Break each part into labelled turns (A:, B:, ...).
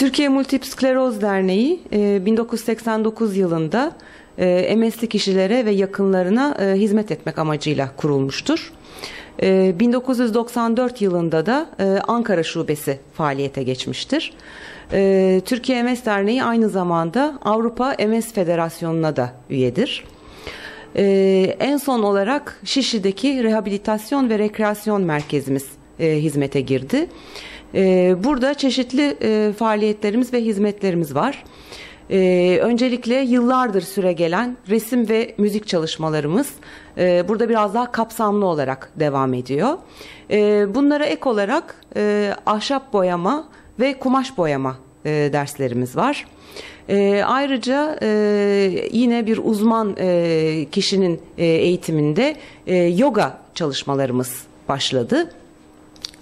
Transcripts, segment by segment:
A: Türkiye Multiple Skleroz Derneği e, 1989 yılında e, MS'li kişilere ve yakınlarına e, hizmet etmek amacıyla kurulmuştur. E, 1994 yılında da e, Ankara Şubesi faaliyete geçmiştir. E, Türkiye MS Derneği aynı zamanda Avrupa MS Federasyonu'na da üyedir. En son olarak Şişli'deki rehabilitasyon ve rekreasyon merkezimiz e, hizmete girdi. Ee, burada çeşitli e, faaliyetlerimiz ve hizmetlerimiz var. Ee, öncelikle yıllardır süre gelen resim ve müzik çalışmalarımız e, burada biraz daha kapsamlı olarak devam ediyor. Ee, bunlara ek olarak e, ahşap boyama ve kumaş boyama derslerimiz var. Ayrıca yine bir uzman kişinin eğitiminde yoga çalışmalarımız başladı.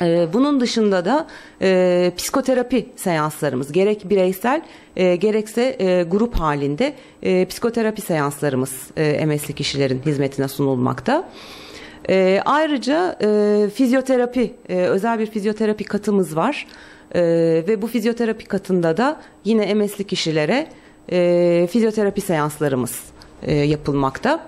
A: E, Bunun dışında da e, psikoterapi seanslarımız gerek bireysel e, gerekse e, grup halinde e, psikoterapi seanslarımız e, MS'li kişilerin hizmetine sunulmakta. E, ayrıca e, fizyoterapi, e, özel bir fizyoterapi katımız var. E, ve bu fizyoterapi katında da yine MS'li kişilere e, fizyoterapi seanslarımız e, yapılmakta.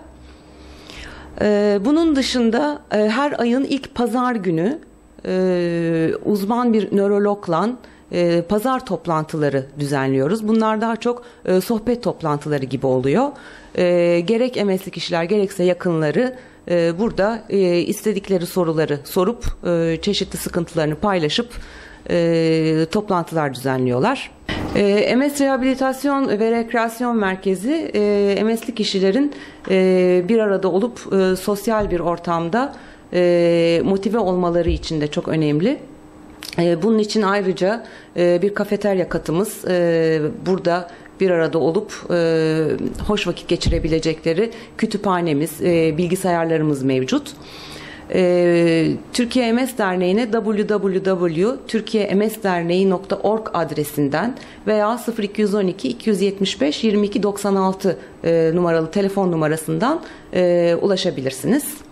A: E, bunun dışında e, her ayın ilk pazar günü e, uzman bir nörologla e, pazar toplantıları düzenliyoruz. Bunlar daha çok e, sohbet toplantıları gibi oluyor. E, gerek MS'li kişiler gerekse yakınları e, burada e, istedikleri soruları sorup e, çeşitli sıkıntılarını paylaşıp e, toplantılar düzenliyorlar. E, MS Rehabilitasyon ve Rekreasyon Merkezi e, MS'li kişilerin e, bir arada olup e, sosyal bir ortamda e, motive olmaları için de çok önemli. E, bunun için ayrıca e, bir kafeterya katımız e, burada bir arada olup hoş vakit geçirebilecekleri kütüphanemiz, bilgisayarlarımız mevcut. Türkiye MS Derneği'ne www.türkiyemsderneği.org adresinden veya 0212 275 22 96 e, numaralı telefon numarasından ulaşabilirsiniz.